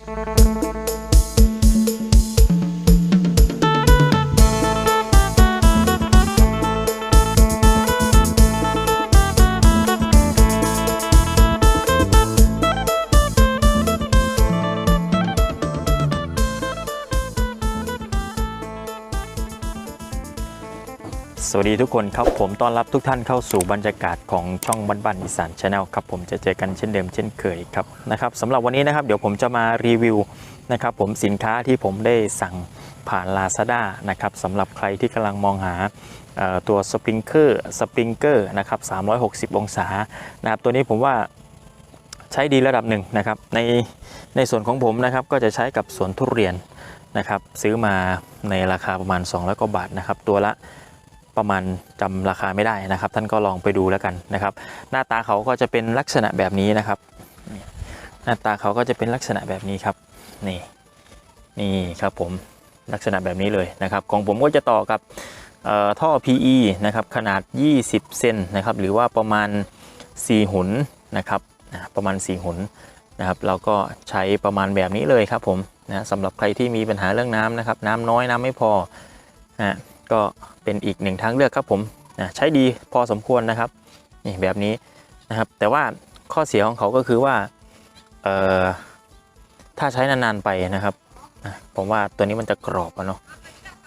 Thank you. สวัสดีทุกคนครับผมต้อนรับทุกท่านเข้าสู่บรรยากาศของช่องบันบันอีสานชาแนลครับผมจะเจอกันเช่นเดิมเช่นเคยครับนะครับสำหรับวันนี้นะครับเดี๋ยวผมจะมารีวิวนะครับผมสินค้าที่ผมได้สั่งผ่าน Lazada นะครับสำหรับใครที่กำลังมองหาตัวสปริงเกอร์สปริงเกอร์นะครับ360 องศานะครับตัวนี้ผมว่าใช้ดีระดับหนึ่งนะครับในในส่วนของผมนะครับก็จะใช้กับสวนทุเรียนนะครับซื้อมาในราคาประมาณ200กว่าบาทนะครับตัวละ ประมาณจำราคาไม่ได้นะครับ ท่านก็ลองไปดูแล้วกันนะครับ หน้าตาเขาก็จะเป็นลักษณะแบบนี้นะครับ หน้าตาเขาก็จะเป็นลักษณะแบบนี้ครับนี่นี่ครับผมลักษณะแบบนี้เลยนะครับ ของผมก็จะต่อกับท่อท่อ PE นะครับขนาด 20 เซนนะครับหรือว่าประมาณ 4 หุนนะครับประมาณ 4 หุนนะครับเราก็ใช้ประมาณแบบนี้เลยครับผมนะสำหรับใครที่มีปัญหาเรื่องน้ำนะครับ น้ำน้อยน้ำไม่พอนะ ก็เป็นอีกหนึ่งทางเลือกครับผมนะใช้ดีพอสมควรนะครับนี่แบบนี้นะครับแต่ว่าข้อเสียของเขาก็คือว่าเอ่อถ้าใช้นานๆไปนะครับผมว่าตัวนี้มันจะกรอบอะเนาะ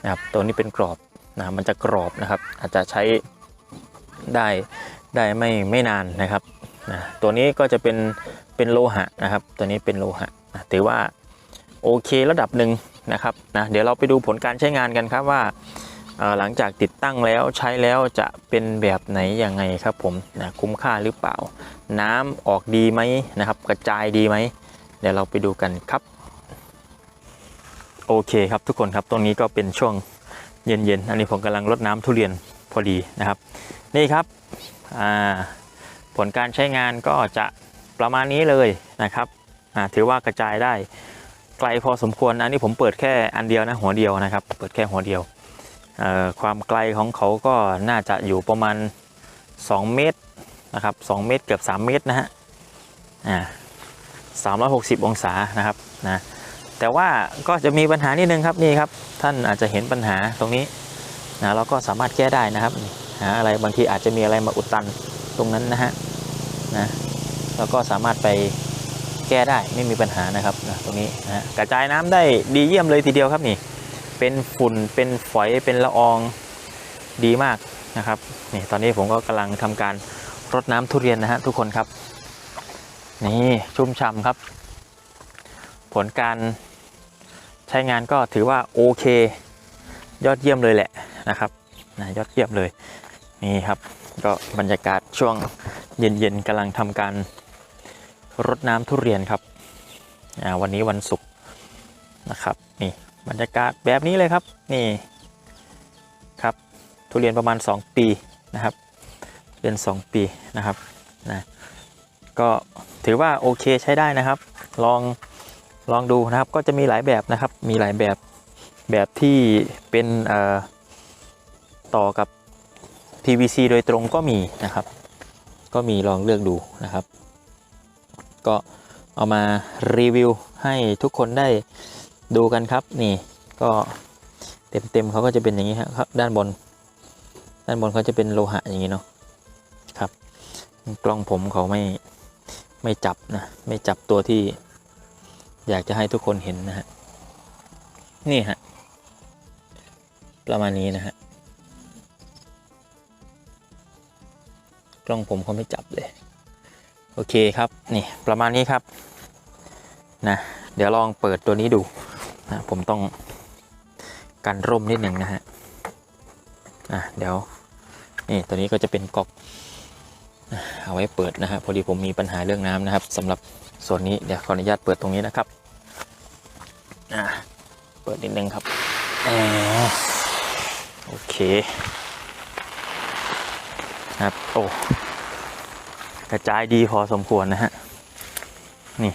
นะครับตัวนี้เป็นกรอบนะมันจะกรอบนะครับ อาจจะใช้ได้ได้ไม่ไม่นานนะครับนะตัวนี้ก็จะเป็นเป็นโลหะนะครับ ตัวนี้เป็นโลหะนะถือว่าโอเคระดับหนึ่งนะครับนะเดี๋ยวเราไปดูผลการใช้งานกันครับว่า หลังจากติดตั้งแล้วใช้แล้วจะเป็นแบบไหนยังไงครับผมนะคุ้มค่าหรือเปล่า น้ำออกดีไหมนะครับ กระจายดีไหมเดี๋ยวเราไปดูกันครับ โอเคครับทุกคนครับตรงนี้ก็เป็นช่วงเย็นๆอันนี้ผมกำลังรดน้ำทุเรียนพอดีนะครับ นี่ครับผลการใช้งานก็จะประมาณนี้เลยนะครับถือว่ากระจายได้ไกลพอสมควรอันนี้ผมเปิดแค่อันเดียวนะหัวเดียวนะครับ เปิดแค่หัวเดียว ความไกลของเขาก็น่าจะอยู่ประมาณ 2 เมตรนะครับ2เมตรเกือบ 3 เมตรนะฮะอ่า360 องศานะครับนะแต่ว่าก็จะมีปัญหานิดนึงครับนี่ครับ ท่านอาจจะเห็นปัญหาตรงนี้นะเราก็สามารถแก้ได้นะครับหาอะไรบางทีอาจจะมีอะไรมาอุดตันตรงนั้นนะฮะนะเราก็สามารถไปแก้ได้ไม่มีปัญหานะครับนะตรงนี้นะกระจายน้ำได้ดีเยี่ยมเลยทีเดียวครับนี่ เป็นฝุ่น เป็นฝอย เป็นละอองดีมากนะครับ นี่ตอนนี้ผมก็กำลังทำการรดน้ำทุเรียนนะฮะทุกคนครับ นี่ชุ่มฉ่ำครับ ผลการใช้งานก็ถือว่าโอเค ยอดเยี่ยมเลยแหละนะครับนะยอดเยี่ยมเลย นี่ครับ ก็บรรยากาศช่วงเย็นๆกำลังทำการรดน้ำทุเรียนครับวันนี้วันศุกร์นะครับ นี่ บรรยากาศแบบนี้เลยครับนี่ครับทุเรียนประมาณ 2 ปีนะครับเรียน 2 ปีนะครับนะก็ถือว่าโอเคใช้ได้นะครับ ลองลองดูนะครับก็จะมีหลายแบบนะครับมีหลายแบบแบบที่เป็นเอ่อต่อกับ PVC โดยตรงก็มีนะครับ ก็มีลองเลือกดูนะครับ ก็เอามารีวิวให้ทุกคนได้ ดูกันครับนี่ก็เต็มเต็มๆเขาก็จะเป็นอย่างนี้ครับด้านบน ด้านบนเขาจะเป็นโลหะอย่างนี้เนาะครับ กล้องผมเขาไม่ไม่จับนะไม่จับตัวที่อยากจะให้ทุกคนเห็นนะฮะนี่ฮะประมาณนี้นะฮะกล้องผมเขาไม่จับเลย โอเคครับนี่ประมาณนี้ครับนะเดี๋ยวลองเปิดตัวนี้ดู นะผมต้องกันร่มนิดหนึ่งนะฮะอะเดี๋ยวนี่ตัวนี้ก็จะเป็นก๊อกเอาไว้เปิดนะฮะพอดีผมมีปัญหาเรื่องน้ำนะครับสำหรับส่วนนี้เดี๋ยวขออนุญาตเปิดตรงนี้นะครับอะเปิดนิดนึงครับโอเคครับโอ้กระจายดีพอสมควรนะฮะนี่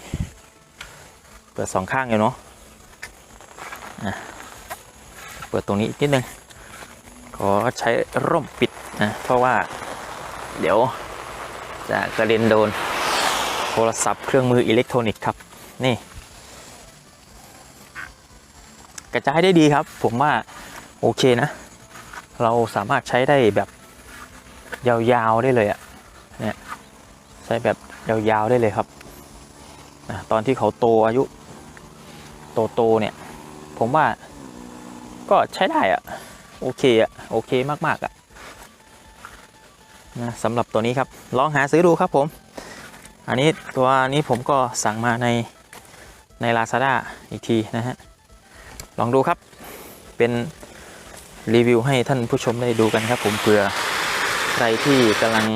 เปิดสองข้างอยู่เนาะ เปิดตรงนี้อีกนิดนึงขอใช้ร่มปิดนะเพราะว่าเดี๋ยวจะกระเด็นโดนโทรศัพท์เครื่องมืออิเล็กทรอนิกส์ครับนี่ กระจายได้ดีครับ ผมว่าโอเคนะ เราสามารถใช้ได้แบบยาวๆได้เลยอะเนี่ยใช้แบบยาวๆได้เลยครับนะตอนที่เขาโตอายุโตๆเนี่ย ผมว่า ก็ใช้ได้อะโอเคอะโอเคมากๆอะนะสำหรับตัวนี้ครับ ลองหาซื้อดูครับผม อันนี้ตัวนี้ผมก็สั่งมาในใน Lazada อีกทีนะฮะ ลองดูครับ เป็นรีวิวให้ท่านผู้ชมได้ดูกันครับผมเผื่อใครที่กำลัง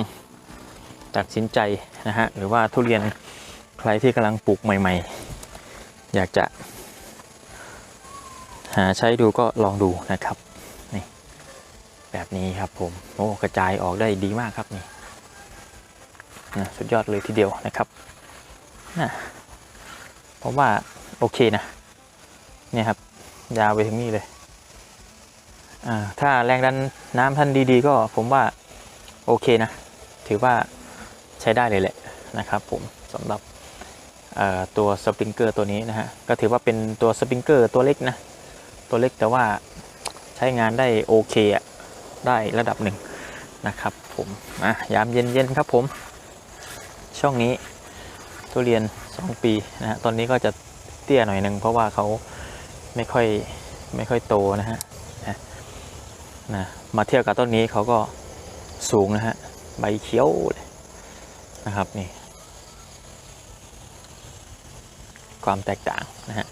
ตัดสินใจนะฮะ หรือว่าทุเรียนใครที่กำลังปลูกใหม่ ๆ อยากจะ หาใช้ดูก็ลองดูนะครับนี่แบบนี้ครับผมโอ้กระจายออกได้ดีมากครับนี่นะสุดยอดเลยทีเดียวนะครับนะผมว่าโอเคนะเนี่ยครับยาวไปถึงนี่เลยอ่าถ้าแรงดันน้ำท่านดีๆ ก็ผมว่าโอเคนะ ถือว่าใช้ได้เลยแหละนะครับผมสำหรับตัวสปริงเกอร์ตัวนี้นะฮะก็ถือว่าเป็นตัวสปริงเกอร์ตัวเล็กนะ ตัวเล็กแต่ว่าใช้งานได้โอเคอะได้ระดับหนึ่งนะครับผมอะยามเย็นๆครับผม ช่วงนี้ทุเรียน 2 ปีนะฮะตอนนี้ก็จะเตี้ยหน่อยหนึ่งเพราะว่าเขาไม่ค่อยไม่ค่อยโตนะฮะนะนะมาเทียบกับต้นนี้เขาก็สูงนะฮะใบเขียวเลยนะครับนี่ความแตกต่างนะฮะ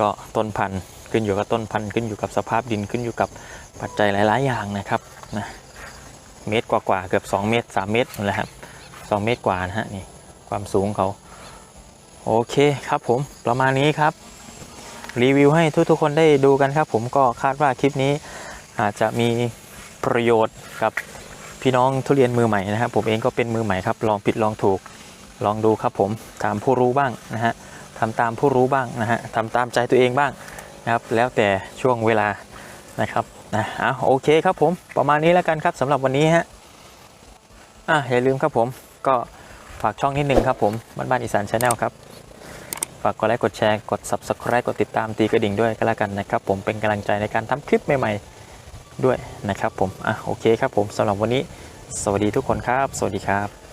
ก็ต้นพันธุ์ ขึ้นอยู่กับต้นพันธุ์ขึ้นอยู่กับสภาพดินขึ้นอยู่กับปัจจัยหลาย ๆ อย่างนะครับนะเมตรกว่าๆเกือบ 2 เมตร 3 เมตรนั่นแหละครับ2 เมตรกว่านะฮะนี่ความสูงเขาโอเคครับผมประมาณนี้ครับ รีวิวให้ทุกๆคนได้ดูกันครับ ผมก็คาดว่าคลิปนี้อาจจะมีประโยชน์กับพี่น้องทุเรียนมือใหม่นะครับ ผมเองก็เป็นมือใหม่ครับ ลองผิดลองถูกลองดูครับผม ตามผู้รู้บ้างนะฮะทำตามผู้รู้บ้างนะฮะทำตามใจตัวเองบ้าง นะครับ แล้วแต่ช่วงเวลานะครับนะเอาโอเคครับผมประมาณนี้แล้วกันครับสำหรับวันนี้ฮะอะอย่าลืมครับผมก็ฝากช่องนิดนึงครับผมบ้านบ้านอีสานชาแนลครับฝากกดไลค์กดแชร์กด subscribe กดติดตามตีกระดิ่งด้วยก็แล้วกันนะครับ ผมเป็นกำลังใจในการทำคลิปใหม่ๆด้วยนะครับผมอะโอเคครับผมสำหรับวันนี้ สวัสดีทุกคนครับ สวัสดีครับ